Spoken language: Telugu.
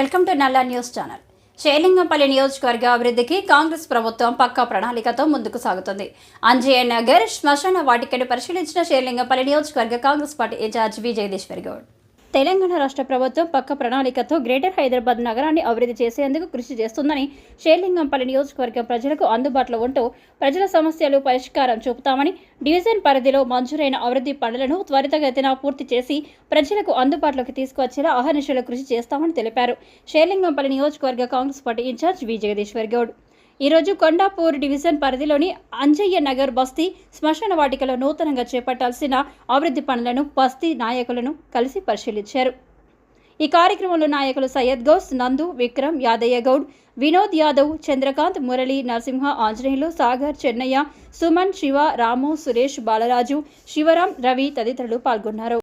Welcome to Nalla news channel. Serilingampally నియోజకవర్గ అభివృద్ధికి కాంగ్రెస్ ప్రభుత్వం పక్కా ప్రణాళికతో ముందుకు సాగుతుంది. అంజయ్య నగర్ శ్మశాన వాటికను పరిశీలించిన షేర్లింగంపల్లి నియోజకవర్గ Congress party in-charge Vijayadeshwari Goud. Telangana రాష్ట్ర ప్రభుత్వం పక్క ప్రణాళికతో గ్రేటర్ హైదరాబాద్ నగరాన్ని అభివృద్ధి చేసేందుకు కృషి చేస్తుందని షేర్లింగంపల్లి నియోజకవర్గం ప్రజలకు అందుబాటులో ఉంటూ ప్రజల సమస్యలు పరిష్కారం చూపుతామని డివిజన్ పరిధిలో మంజూరైన అభివృద్ధి పనులను త్వరితగతిన పూర్తి చేసి ప్రజలకు అందుబాటులోకి తీసుకువచ్చేలా అహర్నిశలు కృషి చేస్తామని తెలిపారు. షేర్లింగంపల్లి నియోజకవర్గ Congress party in-charge V Jagadishwar Goud. ఈరోజు కొండాపూర్ డివిజన్ పరిధిలోని అంజయ్య నగర్ బస్తీ శ్మశాన వాటికలో నూతనంగా చేపట్టాల్సిన అభివృద్ధి పనులను బస్తీ నాయకులను కలిసి పరిశీలించారు. ఈ కార్యక్రమంలో నాయకులు సయ్యద్ గౌస్ నందు విక్రమ్ యాదయ్య గౌడ్ వినోద్ యాదవ్ చంద్రకాంత్ మురళి నరసింహ ఆంజనేయులు సాగర్ చెన్నయ్య సుమన్ శివ రాము సురేష్ బాలరాజు శివరాం రవి తదితరులు పాల్గొన్నారు.